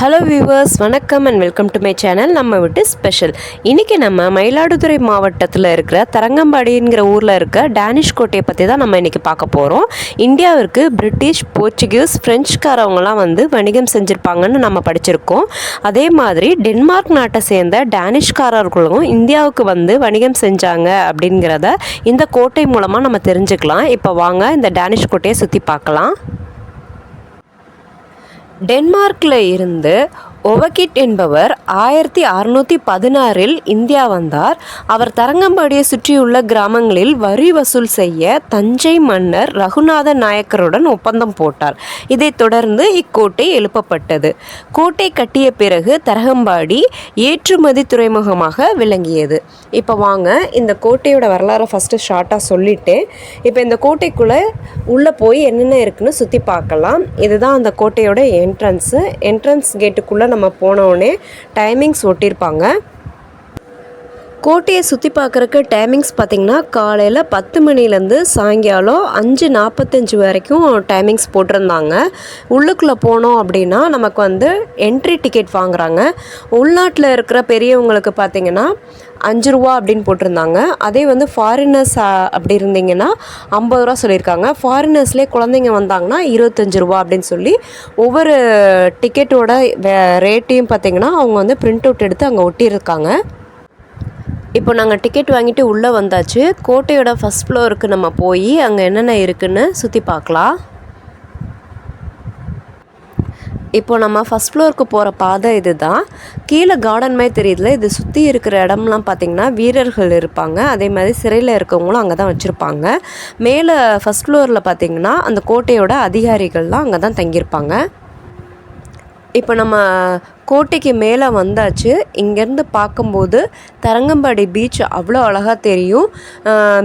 Hello viewers வணக்கம் and welcome to my channel நம்ம விட்டு ஸ்பெஷல் இன்றைக்கி நம்ம மயிலாடுதுறை மாவட்டத்தில் இருக்கிற தரங்கம்பாடிங்கிற ஊரில் இருக்க டேனிஷ் கோட்டையை பற்றி தான் நம்ம இன்றைக்கி பார்க்க போகிறோம் இந்தியாவிற்கு பிரிட்டிஷ் போர்ச்சுகீஸ் ஃப்ரெஞ்சுக்காரவங்களாம் வந்து வணிகம் செஞ்சுருப்பாங்கன்னு நம்ம படிச்சிருக்கோம். அதே மாதிரி டென்மார்க் நாட்டை சேர்ந்த டேனிஷ்காரர்களும் இந்தியாவுக்கு வந்து வணிகம் செஞ்சாங்க அப்படிங்கிறத இந்த கோட்டை மூலமாக நம்ம தெரிஞ்சுக்கலாம். இப்போ வாங்க இந்த டேனிஷ் கோட்டையை சுற்றி பார்க்கலாம். டென்மார்க்கில் இருந்து ஒவகிட் என்பவர் ஆயிரத்தி அறுநூற்றி பதினாறில் இந்தியா வந்தார். அவர் தரங்கம்பாடியை சுற்றியுள்ள கிராமங்களில் வரி வசூல் செய்ய தஞ்சை மன்னர் ரகுநாத நாயக்கருடன் ஒப்பந்தம் போட்டார். இதைத் தொடர்ந்து இக்கோட்டை எழுப்பப்பட்டது. கோட்டை கட்டிய பிறகு தரங்கம்பாடி ஏற்றுமதி துறைமுகமாக விளங்கியது. இப்போ வாங்க இந்த கோட்டையோட வரலாறை ஃபஸ்ட்டு ஷார்ட்டாக சொல்லிட்டேன் இப்போ இந்த கோட்டைக்குள்ளே உள்ளே போய் என்னென்ன இருக்குன்னு சுற்றி பார்க்கலாம். இதுதான் அந்த கோட்டையோட என்ட்ரன்ஸு என்ட்ரன்ஸ் கேட்டுக்குள்ளே நம்ம போனோடனே டைமிங்ஸ் ஒட்டியிருப்பாங்க. கோட்டையை சுற்றி பார்க்குறக்கு டைமிங்ஸ் பார்த்திங்கன்னா காலையில் பத்து மணிலேருந்து சாயங்காலம் அஞ்சு நாற்பத்தஞ்சு வரைக்கும் டைமிங்ஸ் போட்டிருந்தாங்க. உள்ளுக்குள்ளே போனோம் அப்படின்னா நமக்கு வந்து என்ட்ரி டிக்கெட் வாங்குறாங்க. உள்நாட்டில் இருக்கிற பெரியவங்களுக்கு பார்த்திங்கன்னா அஞ்சு ரூபா அப்படின்னு போட்டிருந்தாங்க. அதே வந்து ஃபாரினர்ஸ் அப்படி இருந்தீங்கன்னா ஐம்பது ரூபா சொல்லியிருக்காங்க. ஃபாரினர்ஸ்லேயே குழந்தைங்க வந்தாங்கன்னா இருபத்தஞ்சு ரூபா அப்படின்னு சொல்லி ஒவ்வொரு டிக்கெட்டோட ரேட்டையும் பார்த்திங்கன்னா அவங்க வந்து பிரிண்ட் அவுட் எடுத்து அங்கே ஒட்டியிருக்காங்க. இப்போ நாங்கள் டிக்கெட் வாங்கிட்டு உள்ளே வந்தாச்சு. கோட்டையோட ஃபஸ்ட் ஃப்ளோருக்கு நம்ம போய் அங்கே என்னென்ன இருக்குதுன்னு சுற்றி பார்க்கலாம். இப்போ நம்ம ஃபஸ்ட் ஃப்ளோருக்கு போகிற பாதை இது தான் கீழே கார்டன் மாதிரி தெரியுதுல இது சுற்றி இருக்கிற இடம்லாம் பார்த்திங்கன்னா வீரர்கள் இருப்பாங்க. அதே மாதிரி சிறையில் இருக்கவங்களும் அங்கே தான் வச்சுருப்பாங்க. மேலே ஃபஸ்ட் ஃப்ளோரில் பார்த்திங்கன்னா அந்த கோட்டையோட அதிகாரிகள்லாம் அங்கே தான் தங்கியிருப்பாங்க. இப்போ நம்ம கோட்டைக்கு மேலே வந்தாச்சு. இங்கேருந்து பார்க்கும்போது தரங்கம்பாடி பீச் அவ்வளோ அழகாக தெரியும்.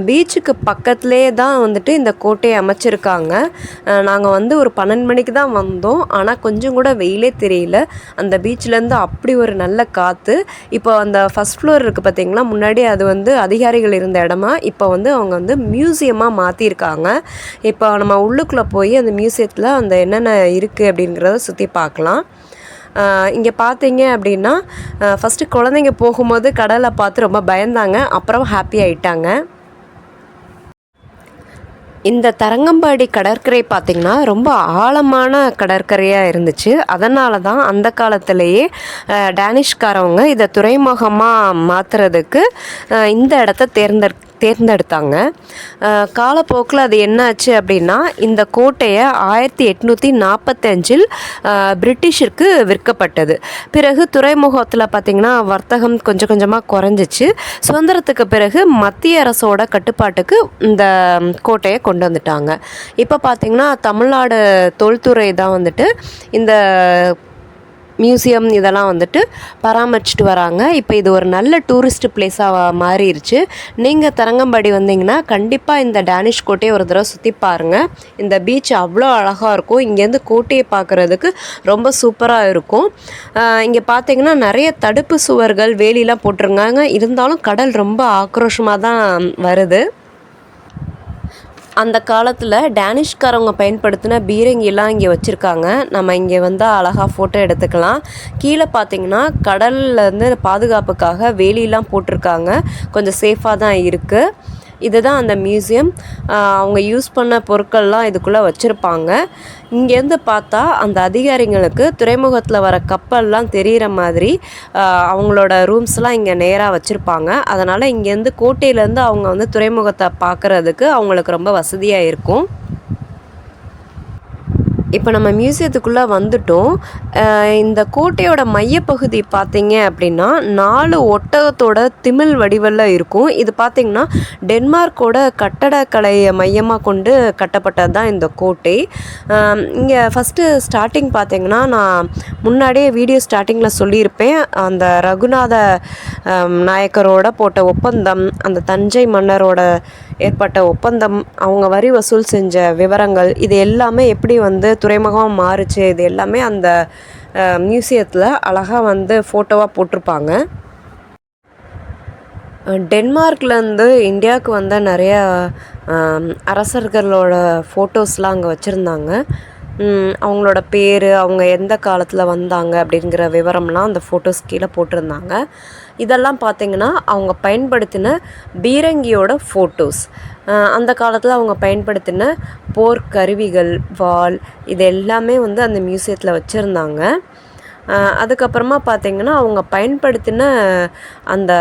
பீச்சுக்கு பக்கத்துலேயே தான் வந்துட்டு இந்த கோட்டையை அமைச்சிருக்காங்க. நாங்கள் வந்து ஒரு பன்னெண்டு மணிக்கு தான் வந்தோம். ஆனால் கொஞ்சம் கூட வெயிலே தெரியல. அந்த பீச்லேருந்து அப்படி ஒரு நல்ல காற்று இப்போ அந்த ஃபஸ்ட் ஃப்ளோர் இருக்குது பார்த்தீங்களா? முன்னாடி அது வந்து அதிகாரிகள் இருந்த இடமா? இப்போ வந்து அவங்க வந்து மியூசியமாக மாற்றிருக்காங்க இப்போ நம்ம உள்ளுக்குள்ளே போய் அந்த மியூசியத்தில் அந்த என்னென்ன இருக்குது அப்படிங்கிறத சுற்றி பார்க்கலாம். இங்கே பார்த்தீங்க அப்படின்னா ஃபஸ்ட்டு குழந்தைங்க போகும்போது கடலை பார்த்து ரொம்ப பயந்தாங்க அப்புறம் ஹாப்பி ஆயிட்டாங்க. இந்த தரங்கம்பாடி கடற்கரை பார்த்திங்கன்னா ரொம்ப ஆழமான கடற்கரையாக இருந்துச்சு. அதனால தான் அந்த காலத்திலேயே டேனிஷ்காரவங்க இதை துறைமுகமாக மாற்றுறதுக்கு இந்த இடத்த தேர்ந்தெடு தேர்ந்தெடுத்தாங்க. காலப்போக்கில் அது என்ன ஆச்சு அப்படின்னா இந்த கோட்டையை ஆயிரத்தி எட்நூற்றி நாற்பத்தஞ்சில் பிரிட்டிஷிற்கு விற்கப்பட்டது. பிறகு துறைமுகத்தில் பார்த்திங்கன்னா வர்த்தகம் கொஞ்சம் கொஞ்சமாக குறைஞ்சிச்சு. சுதந்திரத்துக்கு பிறகு மத்திய அரசோட கட்டுப்பாட்டுக்கு இந்த கோட்டையை கொண்டு வந்துட்டாங்க. இப்போ பார்த்திங்கன்னா தமிழ்நாடு தொல்துறை தான் வந்துட்டு இந்த மியூசியம் இதெல்லாம் வந்துட்டு பராமரிச்சுட்டு வராங்க. இப்போ இது ஒரு நல்ல டூரிஸ்ட் பிளேஸாக மாறிடுச்சு நீங்கள் தரங்கம்பாடி வந்தீங்கன்னா கண்டிப்பாக இந்த டேனிஷ் கோட்டையை ஒரு தடவை சுற்றி பாருங்கள் இந்த பீச் அவ்வளோ அழகாக இருக்கும். இங்கேருந்து கோட்டையை பார்க்குறதுக்கு ரொம்ப சூப்பராக இருக்கும். இங்கே பார்த்தீங்கன்னா நிறைய தடுப்பு சுவர்கள் வேலிலாம் போட்டிருக்காங்க இருந்தாலும் கடல் ரொம்ப ஆக்ரோஷமாக தான் வருது. அந்த காலத்தில் டேனிஷ்காரவங்க பயன்படுத்தின பீரங்கிலாம் இங்கே வச்சுருக்காங்க. நம்ம இங்கே வந்து அழகாக ஃபோட்டோ எடுத்துக்கலாம். கீழே பார்த்தீங்கன்னா கடல்லேருந்து பாதுகாப்புக்காக வேலிலாம் போட்டிருக்காங்க. கொஞ்சம் சேஃபாக தான் இருக்குது இதுதான் அந்த மியூசியம். அவங்க யூஸ் பண்ண பொருட்கள்லாம் இதுக்குள்ளே வச்சுருப்பாங்க. இங்கேருந்து பார்த்தா அந்த அதிகாரிங்களுக்கு துறைமுகத்தில் வர கப்பல்லாம் தெரிகிற மாதிரி அவங்களோட ரூம்ஸ்லாம் இங்கே நேராக வச்சுருப்பாங்க. அதனால் இங்கேருந்து கோட்டையிலேருந்து அவங்க வந்து துறைமுகத்தை பார்க்குறதுக்கு அவங்களுக்கு ரொம்ப வசதியாக இருக்கும். இப்போ நம்ம மியூசியத்துக்குள்ளே வந்துட்டோம். இந்த கோட்டையோட மையப்பகுதி பார்த்தீங்க அப்படின்னா நாலு ஒட்டகத்தோட திமிழ் வடிவில் இருக்கும். இது பார்த்திங்கன்னா டென்மார்க்கோட கட்டடக்கலையை மையமாக கொண்டு கட்டப்பட்டது தான் இந்த கோட்டை. இங்கே ஃபஸ்ட்டு ஸ்டார்டிங் பார்த்திங்கன்னா நான் முன்னாடியே வீடியோ ஸ்டார்டிங்கில் சொல்லியிருப்பேன். அந்த ரகுநாத நாயக்கரோட போட்ட ஒப்பந்தம் அந்த தஞ்சை மன்னரோட ஏற்பட்ட ஒப்பந்தம் அவங்க வரி வசூல் செஞ்ச விவரங்கள் இது எல்லாமே எப்படி வந்து துறைமுகமாக மாறுச்சு. இது எல்லாமே அந்த மியூசியத்தில் அழகாக வந்து ஃபோட்டோவாக போட்டிருப்பாங்க. டென்மார்க்லேருந்து இந்தியாவுக்கு வந்த நிறையா அரசர்களோட ஃபோட்டோஸ்லாம் அங்கே வச்சுருந்தாங்க. அவங்களோட பேர் அவங்க எந்த காலத்தில் வந்தாங்க அப்படிங்கிற விவரம்லாம் அந்த ஃபோட்டோஸ் கீழே போட்டிருந்தாங்க. இதெல்லாம் பார்த்திங்கன்னா அவங்க பயன்படுத்தின பீரங்கியோட ஃபோட்டோஸ் அந்த காலத்தில் அவங்க பயன்படுத்தின போர்க்கருவிகள் வாள் இது எல்லாமே வந்து அந்த மியூசியத்தில் வச்சுருந்தாங்க. அதுக்கப்புறமா பார்த்திங்கன்னா அவங்க பயன்படுத்தின அந்த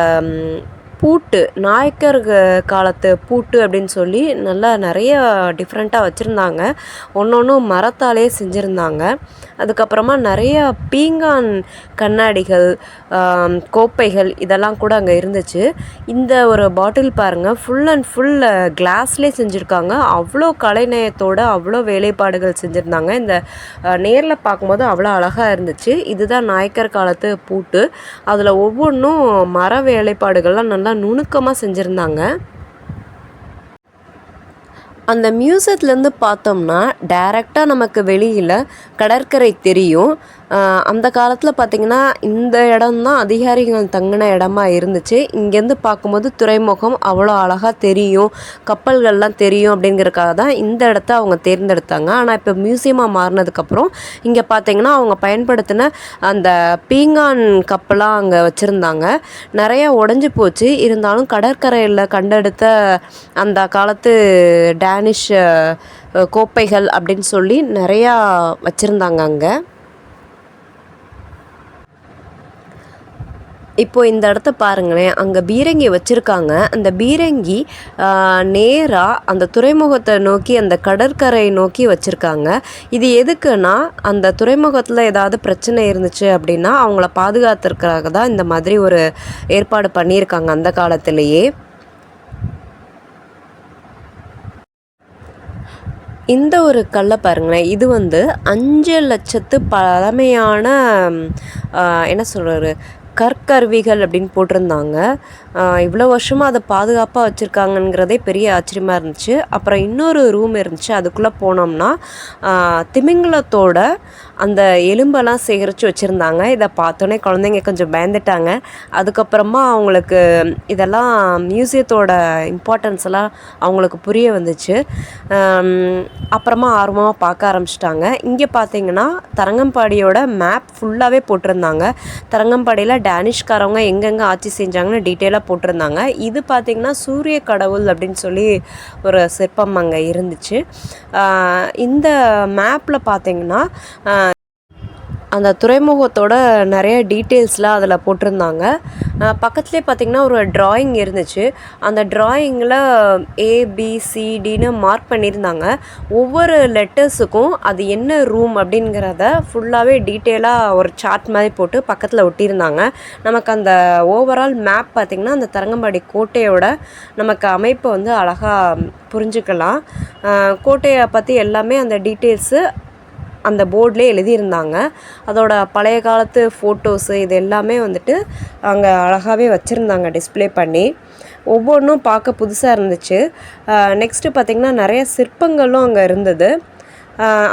பூட்டு நாயக்கர் க- காலத்து பூட்டு அப்படின்னு சொல்லி நல்லா நிறைய டிஃப்ரெண்ட்டாக வச்சுருந்தாங்க. ஒன்று ஒன்றும் மரத்தாலே செஞ்சுருந்தாங்க. அதுக்கப்புறமா நிறைய பீங்கான் கண்ணாடிகள் கோப்பைகள் இதெல்லாம் கூட அங்கே இருந்துச்சு. இந்த ஒரு பாட்டில் பாருங்கள் ஃபுல் அண்ட் ஃபுல் கிளாஸ்லே செஞ்சுருக்காங்க. அவ்வளோ கலைநயத்தோடு அவ்வளோ வேலைப்பாடுகள் செஞ்சுருந்தாங்க. இந்த நேரில் பார்க்கும்போது அவ்வளோ அழகாக இருந்துச்சு. இதுதான் நாயக்கர் காலத்து பூட்டு. அதில் ஒவ்வொன்றும் மர வேலைப்பாடுகள்லாம் நல்லா நுணுக்கமாக செஞ்சுருந்தாங்க. அந்த மியூசியத்துலேருந்து பார்த்தோம்னா டைரெக்டாக நமக்கு வெளியில் கடற்கரை தெரியும். அந்த காலத்தில் பார்த்திங்கன்னா இந்த இடம் தான் அதிகாரிகள் தங்கின இடமா இருந்துச்சு. இங்கேருந்து பார்க்கும்போது துறைமுகம் அவ்வளோ அழகாக தெரியும். கப்பல்கள்லாம் தெரியும் அப்படிங்கிறதுக்காக தான் இந்த இடத்த அவங்க தேர்ந்தெடுத்தாங்க. ஆனால் இப்போ மியூசியமாக மாறினதுக்கப்புறம் இங்கே பார்த்தீங்கன்னா அவங்க பயன்படுத்தின அந்த பீங்கான் கப்பலாக அங்கே வச்சுருந்தாங்க. நிறையா உடஞ்சி போச்சு. இருந்தாலும் கடற்கரையில் கண்டெடுத்த அந்த காலத்து டேனிஷ் கோப்பைகள் அப்படின்னு சொல்லி நிறையா வச்சுருந்தாங்க அங்கே. இப்போ இந்த இடத்த பாருங்களேன். அங்கே பீரங்கி வச்சுருக்காங்க. அந்த பீரங்கி நேராக அந்த துறைமுகத்தை நோக்கி அந்த கடற்கரை நோக்கி வச்சுருக்காங்க. இது எதுக்குன்னா அந்த துறைமுகத்தில் ஏதாவது பிரச்சனை இருந்துச்சு அப்படின்னா அவங்கள பாதுகாத்துறதுக்காக தான் இந்த மாதிரி ஒரு ஏற்பாடு பண்ணியிருக்காங்க அந்த காலத்திலேயே. இந்த ஒரு கல்லை பாருங்களேன். இது வந்து அஞ்சு லட்சத்து பழமையான என்ன சொல்கிறது கற்கருவிகள் அப்படின்னு போட்டிருந்தாங்க. இவ்வளோ வருஷமாக அதை பாதுகாப்பாக வச்சுருக்காங்கங்கிறதே பெரிய ஆச்சரியமாக இருந்துச்சு. அப்புறம் இன்னொரு ரூம் இருந்துச்சு. அதுக்குள்ளே போனோம்னா திமிங்கலத்தோட அந்த எலும்பெல்லாம் சேகரித்து வச்சுருந்தாங்க. இதை பார்த்தோன்னே குழந்தைங்க கொஞ்சம் பயந்துட்டாங்க. அதுக்கப்புறமா அவங்களுக்கு இதெல்லாம் மியூசியத்தோட இம்பார்ட்டன்ஸ் எல்லாம் அவங்களுக்கு புரிய வந்துச்சு. அப்புறமா ஆர்வமாக பார்க்க ஆரம்பிச்சிட்டாங்க. இங்கே பார்த்தீங்கன்னா தரங்கம்பாடியோட மேப் ஃபுல்லாகவே போட்டிருந்தாங்க. தரங்கம்பாடியில் டேனிஷ்காரவங்க எங்கெங்கே ஆட்சி செஞ்சாங்கன்னு டீட்டெயிலாக போட்டிருந்தாங்க. இது பார்த்திங்கன்னா சூரிய கடவுள் அப்படின்னு சொல்லி ஒரு சிற்பம் அங்கே இருந்துச்சு. இந்த மேப்பில் பார்த்திங்கன்னா அந்த துறைமுகத்தோட நிறைய டீட்டெயில்ஸ்லாம் அதில் போட்டிருந்தாங்க. பக்கத்துலேயே பார்த்திங்கன்னா ஒரு ட்ராயிங் இருந்துச்சு. அந்த ட்ராயிங்கில் ஏபிசிடின்னு மார்க் பண்ணியிருந்தாங்க. ஒவ்வொரு லெட்டர்ஸுக்கும் அது என்ன ரூம் அப்படிங்கிறத ஃபுல்லாகவே டீட்டெயிலாக ஒரு சார்ட் மாதிரி போட்டு பக்கத்தில் ஒட்டியிருந்தாங்க. நமக்கு அந்த ஓவரால் மேப் பார்த்திங்கன்னா அந்த தரங்கம்பாடி கோட்டையோட நமக்கு அமைப்பை வந்து அழகாக புரிஞ்சுக்கலாம். கோட்டையை பற்றி எல்லாமே அந்த டீட்டெயில்ஸு அந்த போர்ட்லேயே எழுதியிருந்தாங்க. அதோட பழைய காலத்து ஃபோட்டோஸு இது எல்லாமே வந்துட்டு அங்கே அழகாகவே வச்சுருந்தாங்க டிஸ்ப்ளே பண்ணி. ஒவ்வொன்றும் பார்க்க புதுசாக இருந்துச்சு. நெக்ஸ்ட்டு பார்த்திங்கன்னா நிறைய சிற்பங்களும் அங்கே இருந்தது.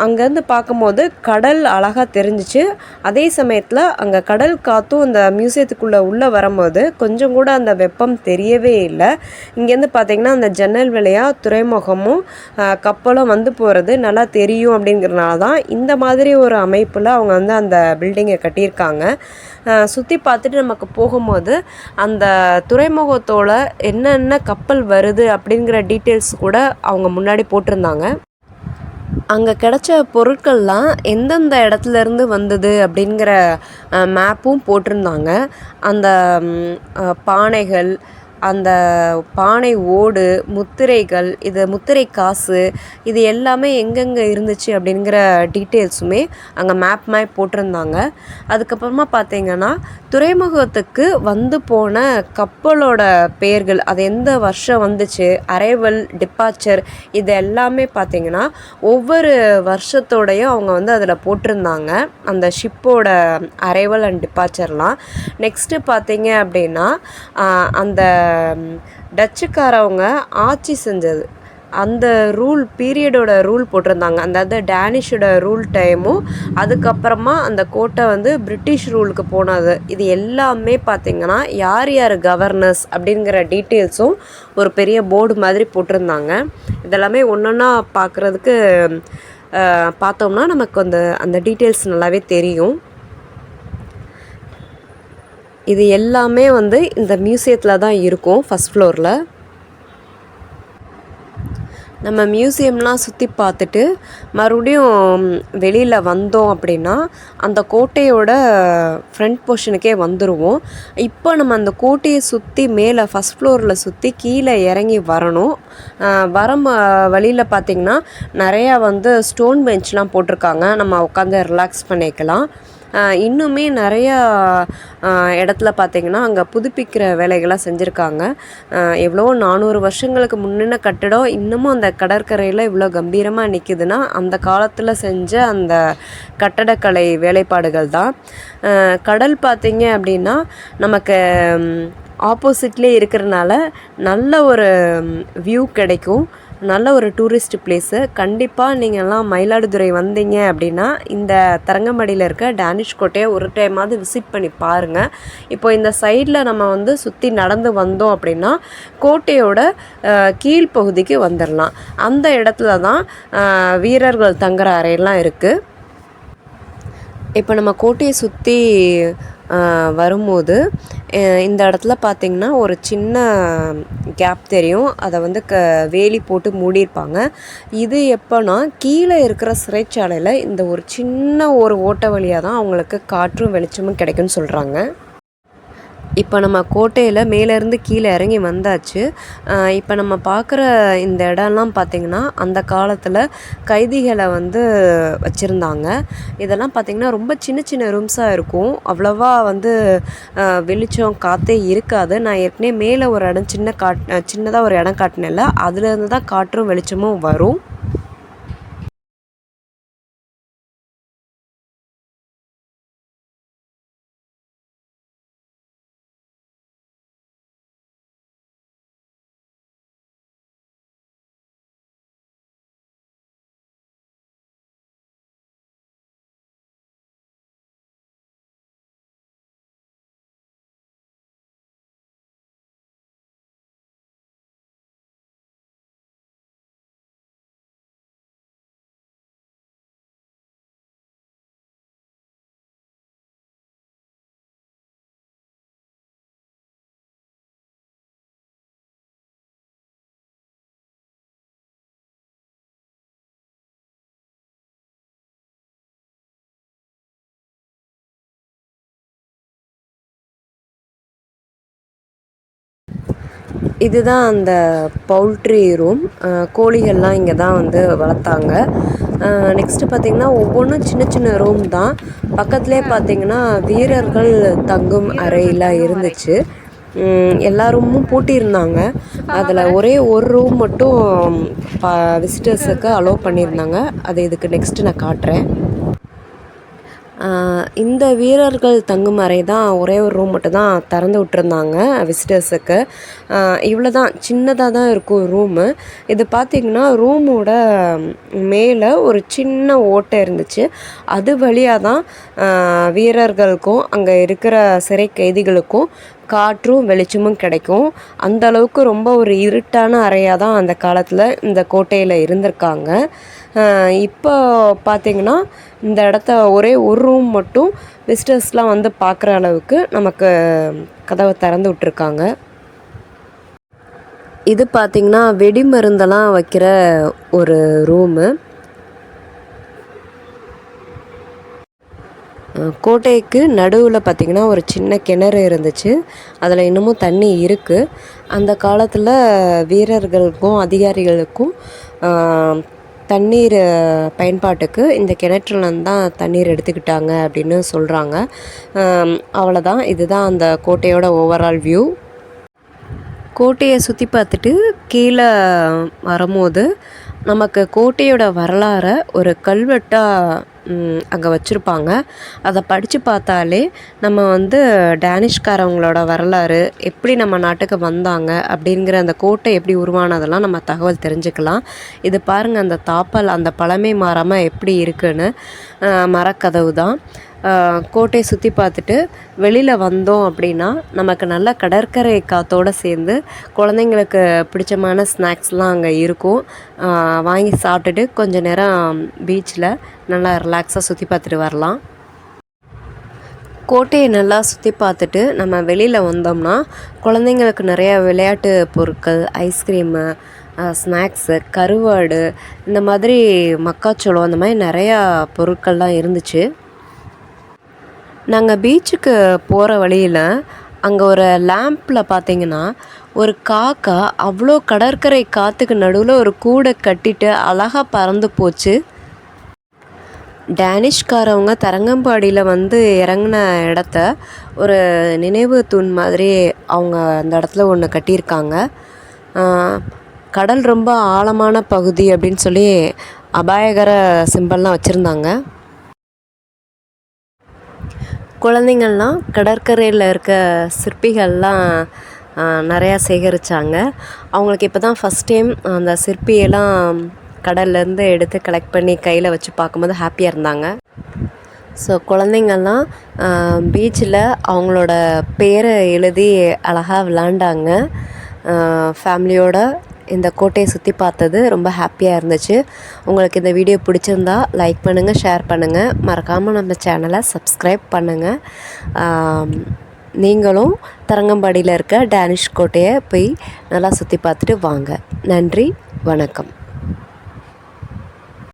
அங்கேருந்து பார்க்கும்போது கடல் அழகாக தெரிஞ்சிச்சு. அதே சமயத்தில் அங்கே கடல் காற்றும் அந்த மியூசியத்துக்குள்ளே உள்ளே வரும்போது கொஞ்சம் கூட அந்த வெப்பம் தெரியவே இல்லை. இங்கேருந்து பார்த்திங்கன்னா அந்த ஜன்னல் வழியாக துறைமுகமும் கப்பலும் வந்து போகிறது நல்லா தெரியும் அப்படிங்கிறனால தான் இந்த மாதிரி ஒரு அமைப்பில் அவங்க வந்து அந்த பில்டிங்கை கட்டியிருக்காங்க. சுற்றி பார்த்துட்டு நமக்கு போகும்போது அந்த துறைமுகத்தோட என்னென்ன கப்பல் வருது அப்படிங்கிற டீட்டெயில்ஸ் கூட அவங்க முன்னாடி போட்டிருந்தாங்க. அங்கே கிடச்ச பொருட்கள்லாம் எந்தெந்த இடத்துல இருந்து வந்தது அப்படிங்கிற மேப்பும் போட்டிருந்தாங்க. அந்த பானைகள் அந்த பானை ஓடு முத்திரைகள் இது முத்திரை காசு இது எல்லாமே எங்கெங்கே இருந்துச்சு அப்படிங்கிற டீட்டெயில்ஸுமே அங்கே மேப் மாதிரி போட்டிருந்தாங்க. அதுக்கப்புறமா பார்த்தீங்கன்னா துறைமுகத்துக்கு வந்து போன கப்பலோட பெயர்கள் அது எந்த வருஷம் வந்துச்சு அரைவல் டிப்பாச்சர் இது எல்லாமே பார்த்தீங்கன்னா ஒவ்வொரு வருஷத்தோடையும் அவங்க வந்து அதில் போட்டிருந்தாங்க. அந்த ஷிப்போட அரைவல் அண்ட் டிப்பாச்சர்லாம் நெக்ஸ்ட்டு பார்த்தீங்க அப்படின்னா அந்த டச்சுக்காரவங்க ஆட்சி செஞ்சது. அந்த ரூல் பீரியடோட ரூல் போட்டிருந்தாங்க. அதாவது டேனிஷோட ரூல் டைமும் அதுக்கப்புறமா அந்த கோட்டை வந்து பிரிட்டிஷ் ரூலுக்கு போனது. இது எல்லாமே பார்த்திங்கன்னா யார் யார் கவர்னர்ஸ் அப்படிங்கிற டீட்டெயில்ஸும் ஒரு பெரிய போர்டு மாதிரி போட்டிருந்தாங்க. இதெல்லாமே ஒன்றா பார்க்குறதுக்கு பார்த்தோம்னா நமக்கு அந்த அந்த டீட்டெயில்ஸ் நல்லாவே தெரியும். இது எல்லாமே வந்து இந்த மியூசியத்தில் தான் இருக்கும் ஃபஸ்ட் ஃப்ளோரில் நம்ம மியூசியம்லாம் சுற்றி பார்த்துட்டு மறுபடியும் வெளியில் வந்தோம் அப்படின்னா அந்த கோட்டையோட ஃப்ரண்ட் போர்ஷனுக்கே வந்துடுவோம் இப்போ நம்ம அந்த கோட்டையை சுற்றி மேலே ஃபஸ்ட் ஃப்ளோரில் சுற்றி கீழே இறங்கி வரணும். வர வழியில் பார்த்திங்கன்னா நிறையா வந்து ஸ்டோன் பெஞ்ச்லாம் போட்டிருக்காங்க. நம்ம உட்காந்து ரிலாக்ஸ் பண்ணிக்கலாம். இன்னுமே நிறையா இடத்துல பார்த்திங்கன்னா அங்கே புதுப்பிக்கிற வேலைகள்லாம் செஞ்சுருக்காங்க. எவ்வளோ நானூறு வருஷங்களுக்கு முன்னின கட்டடம் இன்னமும் அந்த கடற்கரையில் இவ்வளோ கம்பீரமாக நிற்கிதுன்னா அந்த காலத்தில் செஞ்ச அந்த கட்டடக்கலை வேலைப்பாடுகள் தான். கடல் பார்த்திங்க அப்படின்னா நமக்கு ஆப்போசிட்லேயே இருக்கிறனால நல்ல ஒரு வியூ கிடைக்கும். நல்ல ஒரு டூரிஸ்ட் பிளேஸு கண்டிப்பாக நீங்கள்லாம் மயிலாடுதுறை வந்தீங்க அப்படின்னா இந்த தரங்கம்பாடியில் இருக்க டேனிஷ் கோட்டையை ஒரு டைமாவது விசிட் பண்ணி பாருங்கள் இப்போ இந்த சைடில் நம்ம வந்து சுற்றி நடந்து வந்தோம் அப்படின்னா கோட்டையோட கீழ்ப்பகுதிக்கு வந்துடலாம் அந்த இடத்துல தான் வீரர்கள் தங்குற அறையெல்லாம் இருக்குது இப்போ நம்ம கோட்டையை சுற்றி வரும்போது இந்த இடத்துல பார்த்திங்கன்னா ஒரு சின்ன கேப் தெரியும். அதை வந்து க வேலி போட்டு மூடியிருப்பாங்க. இது எப்போனா கீழே இருக்கிற சிறைச்சாலையில் இந்த ஒரு சின்ன ஒரு ஓட்ட வழியாக தான் அவங்களுக்கு காற்றும் வெளிச்சமும் கிடைக்குன்னு சொல்கிறாங்க இப்போ நம்ம கோட்டையில் மேலேருந்து கீழே இறங்கி வந்தாச்சு. இப்போ நம்ம பார்க்குற இந்த இடம்லாம் பார்த்திங்கன்னா அந்த காலத்தில் கைதிகளை வந்து வச்சுருந்தாங்க. இதெல்லாம் பார்த்திங்கன்னா ரொம்ப சின்ன சின்ன ரூம்ஸாக இருக்கும். அவ்வளோவா வந்து வெளிச்சம் காற்றே இருக்காது. நான் ஏற்கனவே மேலே ஒரு இடம் சின்ன காட் சின்னதாக ஒரு இடம் காட்டினேன்ல. அதுலேருந்து தான் காற்றும் வெளிச்சமும் வரும். இதுதான் அந்த பவுல்ட்ரி ரூம். கோழிகள்லாம் இங்கே தான் வந்து வளர்த்தாங்க. நெக்ஸ்ட்டு பார்த்திங்கன்னா ஒவ்வொன்றும் சின்ன சின்ன ரூம் தான். பக்கத்துலேயே பார்த்திங்கன்னா வீரர்கள் தங்கும் அறையெல்லாம் இருந்துச்சு. எல்லா ரூமும் பூட்டியிருந்தாங்க. அதில் ஒரே ஒரு ரூம் மட்டும் ப விசிட்டர்ஸுக்கு அலோவ் பண்ணியிருந்தாங்க. அது இதுக்கு நெக்ஸ்ட்டு நான் காட்டுறேன். இந்த வீரர்கள் தங்கும் அறை தான் ஒரே ஒரு ரூம் மட்டும் தான் திறந்து விட்ருந்தாங்க விசிட்டர்ஸுக்கு இவ்வளோ தான் சின்னதாக தான் இருக்கும் ரூமு இது பார்த்திங்கன்னா ரூமோட மேலே ஒரு சின்ன ஓட்டை இருந்துச்சு. அது வழியாக தான் வீரர்களுக்கும் அங்கே இருக்கிற சிறை கைதிகளுக்கும் காற்றும் வெளிச்சமும் கிடைக்கும். அந்த அளவுக்கு ரொம்ப ஒரு இருட்டான அறையாக தான் அந்த காலத்தில் இந்த கோட்டையில் இருந்திருக்காங்க. இப்போ பார்த்திங்கன்னா இந்த இடத்த ஒரே ஒரு ரூம் மட்டும் விசிட்டர்ஸ்லாம் வந்து பார்க்குற அளவுக்கு நமக்கு கதவை திறந்து விட்ருக்காங்க இது பார்த்திங்கன்னா வெடி மருந்தெல்லாம் வைக்கிற ஒரு ரூமு கோட்டைக்கு நடுவில் பார்த்திங்கன்னா ஒரு சின்ன கிணறு இருந்துச்சு. அதில் இன்னமும் தண்ணி இருக்குது அந்த காலத்தில் வீரர்களுக்கும் அதிகாரிகளுக்கும் தண்ணீர் பயன்பாட்டுக்கு இந்த கிணற்றுலேருந்து தான் தண்ணீர் எடுத்துக்கிட்டாங்க அப்படின்னு சொல்கிறாங்க அவ்வளோதான் இதுதான் அந்த கோட்டையோட ஓவரால் வியூ கோட்டையை சுற்றி பார்த்துட்டு கீழே வரும்போது நமக்கு கோட்டையோட வரலாறை ஒரு கல்வெட்டாக அங்கே வச்சுருப்பாங்க. அதை படித்து பார்த்தாலே நம்ம வந்து டேனிஷ்காரவங்களோட வரலாறு எப்படி நம்ம நாட்டுக்கு வந்தாங்க அப்படிங்கிற அந்த கோட்டை எப்படி உருவானதெல்லாம் நம்ம தகவல் தெரிஞ்சுக்கலாம். இது பாருங்கள் அந்த தாப்பல் அந்த பழமை மாறாமல் எப்படி இருக்குன்னு மரக்கதவு தான். கோட்டையை சுற்றி பார்த்துட்டு வெளியில் வந்தோம் அப்படின்னா நமக்கு நல்ல கடற்கரை காற்றோடு சேர்ந்து குழந்தைங்களுக்கு பிடிச்சமான ஸ்நாக்ஸ்லாம் அங்கே இருக்கும். வாங்கி சாப்பிட்டுட்டு கொஞ்ச நேரம் பீச்சில் நல்லா ரிலாக்ஸாக சுற்றி பார்த்துட்டு வரலாம். கோட்டையை நல்லா சுற்றி பார்த்துட்டு நம்ம வெளியில் வந்தோம்னா குழந்தைங்களுக்கு நிறையா விளையாட்டு பொருட்கள் ஐஸ்கிரீமு ஸ்நாக்ஸு கருவாடு இந்த மாதிரி மக்காச்சோளம் அந்த மாதிரி நிறையா பொருட்கள்லாம் இருந்துச்சு. நாங்கள் பீச்சுக்கு போகிற வழியில் அங்கே ஒரு லேம்பில் பார்த்தீங்கன்னா ஒரு காக்கா அவ்வளோ கடற்கரை காற்றுக்கு நடுவில் ஒரு கூடை கட்டிட்டு அழகாக பறந்து போச்சு. டேனிஷ்காரவங்க தரங்கம்பாடியில் வந்து இறங்கின இடத்த ஒரு நினைவு தூண் மாதிரி அவங்க அந்த இடத்துல ஒன்று கட்டியிருக்காங்க. கடல் ரொம்ப ஆழமான பகுதி அப்படின்னு சொல்லி அபாயகர சிம்பல்லாம் வச்சுருந்தாங்க. குழந்தைங்கள்லாம் கடற்கரையில் இருக்க சிற்பிகள்லாம் நிறையா சேகரித்தாங்க அவங்களுக்கு இப்போ தான் ஃபஸ்ட் டைம் அந்த சிற்பியெல்லாம் கடல்லேருந்து எடுத்து கலெக்ட் பண்ணி கையில் வச்சு பார்க்கும்போது ஹாப்பியாக இருந்தாங்க. ஸோ குழந்தைங்கள்லாம் பீச்சில் அவங்களோட பேரை எழுதி அழகாக விளாண்டாங்க. ஃபேமிலியோட இந்த கோட்டையை சுற்றி பார்த்தது ரொம்ப ஹாப்பியாக இருந்துச்சு. உங்களுக்கு இந்த வீடியோ பிடிச்சிருந்தா லைக் பண்ணுங்கள் ஷேர் பண்ணுங்கள் மறக்காமல் நம்ம சேனலை சப்ஸ்கிரைப் பண்ணுங்கள் நீங்களும் தரங்கம்பாடியில் இருக்க டேனிஷ் கோட்டையை போய் நல்லா சுற்றி பார்த்துட்டு வாங்க. நன்றி வணக்கம்.